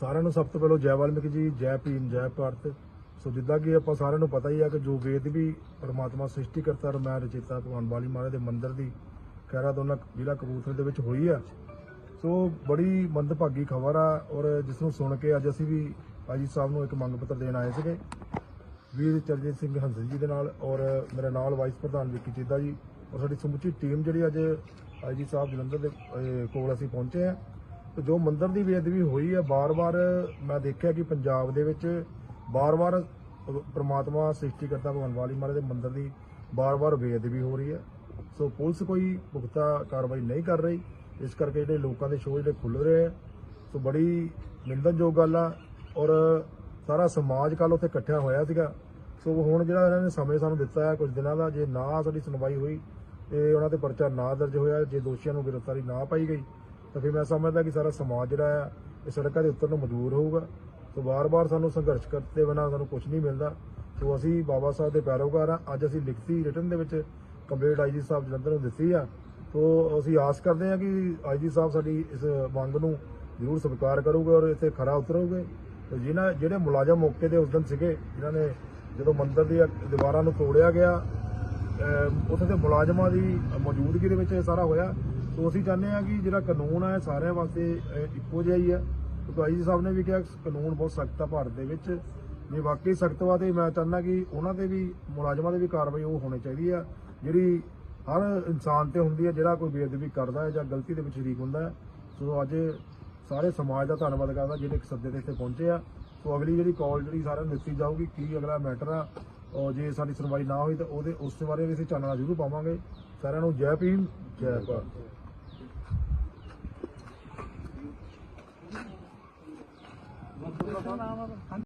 ਸਾਰਿਆਂ ਨੂੰ ਸਭ ਤੋਂ ਪਹਿਲਾਂ ਜੈ ਵਾਲਮੀਕੀ ਜੀ, ਜੈ ਭੀਮ, ਜੈ ਭਾਰਤ। ਸੋ ਜਿੱਦਾਂ ਕਿ ਆਪਾਂ ਸਾਰਿਆਂ ਨੂੰ ਪਤਾ ਹੀ ਆ ਕਿ ਜੋ ਵੇਦ ਵੀ ਪਰਮਾਤਮਾ ਸ੍ਰਿਸ਼ਟੀ ਕਰਤਾ ਰਮੈ ਰਚਿਤਾ, ਭਗਵਾਨ ਵਾਲੀ ਮਹਾਰਾਜ ਦੇ ਮੰਦਿਰ ਦੀ ਖੈਰਾ ਦੋਨਾਂ ਜ਼ਿਲ੍ਹਾ ਕਬੂਤਰ ਦੇ ਵਿੱਚ ਹੋਈ ਆ। ਸੋ ਬੜੀ ਮੰਦਭਾਗੀ ਖਬਰ ਆ ਔਰ ਜਿਸ ਨੂੰ ਸੁਣ ਕੇ ਅੱਜ ਅਸੀਂ ਵੀ ਆਜੀ ਸਾਹਿਬ ਨੂੰ ਇੱਕ ਮੰਗ ਪੱਤਰ ਦੇਣ ਆਏ ਸੀਗੇ। ਵੀਰ ਚਰਨਜੀਤ ਸਿੰਘ ਹੰਸਲ ਜੀ ਦੇ ਨਾਲ ਔਰ ਮੇਰੇ ਨਾਲ ਵਾਈਸ ਪ੍ਰਧਾਨ ਵਿੱਕੀ ਚੀਦਾ ਜੀ ਔਰ ਸਾਡੀ ਸਮੁੱਚੀ ਟੀਮ ਜਿਹੜੀ ਅੱਜ ਆਈਜੀ ਸਾਹਿਬ ਜਲੰਧਰ ਦੇ ਕੋਲ ਅਸੀਂ ਪਹੁੰਚੇ ਆ। ਤੇ ਜੋ ਮੰਦਰ ਦੀ ਬੇਅਦਬੀ ਹੋਈ ਹੈ ਬਾਰ-ਬਾਰ ਮੈਂ ਦੇਖਿਆ ਕਿ ਪੰਜਾਬ ਦੇ ਵਿੱਚ ਬਾਰ-ਬਾਰ ਪ੍ਰਮਾਤਮਾ ਸ੍ਰਿਸ਼ਟੀਕਰਤਾ ਭਗਵਾਨ ਵਾਲੀ ਮਹਾਰਾਜ ਦੇ ਮੰਦਰ ਦੀ ਬਾਰ-ਬਾਰ ਬੇਅਦਬੀ ਹੋ ਰਹੀ ਹੈ ਸੋ ਪੁਲਿਸ ਕੋਈ ਪੁਖਤਾ ਕਾਰਵਾਈ ਨਹੀਂ ਕਰ ਰਹੀ। ਇਸ ਕਰਕੇ ਜਿਹੜੇ ਲੋਕਾਂ ਦੇ ਸ਼ੋਅ ਜਿਹੜੇ ਖੁੱਲ ਰਹੇ ਆ, ਸੋ ਬੜੀ ਨਿੰਦਨਯੋਗ ਗੱਲ ਆ ਔਰ ਸਾਰਾ ਸਮਾਜ ਕੱਲ ਉੱਥੇ ਇਕੱਠਿਆ ਹੋਇਆ ਸੀਗਾ। ਸੋ ਹੁਣ ਜਿਹੜਾ ਇਹਨਾਂ ਨੇ ਸਮੇਂ ਸਾਨੂੰ ਦਿੱਤਾ ਹੈ, ਕੁਝ ਦਿਨਾਂ ਦਾ, ਜੇ ਨਾ ਸਾਡੀ ਸੁਣਵਾਈ ਹੋਈ ਤੇ ਉਹਨਾਂ ਤੇ ਪਰਚਾ ਨਾ ਦਰਜ ਹੋਇਆ, ਜੇ ਦੋਸ਼ੀਆਂ ਨੂੰ ਗ੍ਰਿਫਤਾਰੀ ਨਾ ਪਾਈ ਗਈ ਤਾਂ ਫਿਰ ਮੈਂ ਸਮਝਦਾ ਕਿ ਸਾਰਾ ਸਮਾਜ ਜਿਹੜਾ ਆ, ਇਹ ਸੜਕਾਂ ਦੇ ਉੱਤਰ ਨੂੰ ਮਜਬੂਰ ਹੋਊਗਾ। ਸੋ ਵਾਰ-ਵਾਰ ਸਾਨੂੰ ਸੰਘਰਸ਼ ਕਰਦੇ ਬਿਨਾਂ ਸਾਨੂੰ ਕੁਝ ਨਹੀਂ ਮਿਲਦਾ। ਸੋ ਅਸੀਂ ਬਾਬਾ ਸਾਹਿਬ ਦੇ ਪੈਰੋਕਾਰ ਆ ਅੱਜ ਅਸੀਂ ਲਿਖਤੀ ਰਿਟਨ ਦੇ ਵਿੱਚ ਕੰਪਲੀਟ ਆਈਜੀ ਸਾਹਿਬ ਜਲੰਧਰ ਨੂੰ ਦਿੱਤੀ ਆ। ਸੋ ਅਸੀਂ ਆਸ ਕਰਦੇ ਹਾਂ ਕਿ ਆਈਜੀ ਸਾਹਿਬ ਸਾਡੀ ਇਸ ਮੰਗ ਨੂੰ ਜ਼ਰੂਰ ਸਵੀਕਾਰ ਕਰੂਗੇ ਔਰ ਇੱਥੇ ਖਰਾ ਉਤਰੋਗੇ। ਤੇ ਜਿਨ੍ਹਾਂ, ਜਿਹੜੇ ਮੁਲਾਜ਼ਮ ਮੌਕੇ ਤੇ ਉਸ ਦਿਨ ਸੀਗੇ, ਜਿਨ੍ਹਾਂ ਨੇ ਜਦੋਂ ਮੰਦਰ ਦੀ ਦੀਵਾਰਾਂ ਨੂੰ ਤੋੜਿਆ ਗਿਆ ਉੱਥੇ ਦੇ ਮੁਲਾਜ਼ਮਾਂ ਦੀ ਮੌਜੂਦਗੀ ਦੇ ਵਿੱਚ ਇਹ ਸਾਰਾ ਹੋਇਆ। ਸੋ ਅਸੀਂ ਚਾਹੁੰਦੇ ਹਾਂ ਕਿ ਜਿਹੜਾ ਕਾਨੂੰਨ ਹੈ ਸਾਰਿਆਂ ਵਾਸਤੇ ਅਹ ਇੱਕੋ ਜਿਹਾ ਹੀ ਹੈ। ਕਿਉਂਕਿ ਆਈਜੀ ਸਾਹਿਬ ਨੇ ਵੀ ਕਿਹਾ ਕਾਨੂੰਨ ਬਹੁਤ ਸਖਤ ਆ ਭਾਰਤ ਦੇ ਵਿੱਚ। ਜੇ ਵਾਕਈ ਸਖਤ ਵਾ ਤੇ ਮੈਂ ਚਾਹੁੰਦਾ ਕਿ ਉਹਨਾਂ ਤੇ ਵੀ, ਮੁਲਾਜ਼ਮਾਂ 'ਤੇ ਵੀ ਕਾਰਵਾਈ ਉਹ ਹੋਣੀ ਚਾਹੀਦੀ ਆ। ਜਿਹੜੀ ਹਰ ਇਨਸਾਨ ਤੇ ਹੁੰਦੀ ਹੈ ਜਿਹੜਾ ਕੋਈ ਬੇਅਦਬੀ ਕਰਦਾ ਹੈ ਜਾਂ ਗਲਤੀ ਦੇ ਵਿੱਚ ਸ਼ਰੀਕ ਹੁੰਦਾ ਹੈ, ਸੋ ਅੱਜ ਸਾਰੇ ਸਮਾਜ ਦਾ ਧੰਨਵਾਦ ਕਰਦਾ ਜਿਹੜੇ ਇੱਕ ਸੱਦੇ ਤੇ ਇੱਥੇ ਪਹੁੰਚੇ ਆ। ਸੋ ਅਗਲੀ ਜਿਹੜੀ ਕਾਲ ਜਿਹੜੀ ਸਾਰਿਆਂ ਨੂੰ ਦਿੱਤੀ ਜਾਊਗੀ, ਕੀ ਅਗਲਾ ਮੈਟਰ ਆ ਔਰ ਜੇ ਸਾਡੀ ਸੁਣਵਾਈ ਨਾ ਹੋਈ ਤਾਂ ਉਹਦੇ, ਉਸ ਬਾਰੇ ਵੀ ਅਸੀਂ ਚਾਨਣਾ ਜ਼ਰੂਰ ਪਾਵਾਂਗੇ। ਸਾਰਿਆਂ ਨੂੰ ਜੈ ਭੀਮ, ਜੈ ਭਾਰਤ। 来来来，来。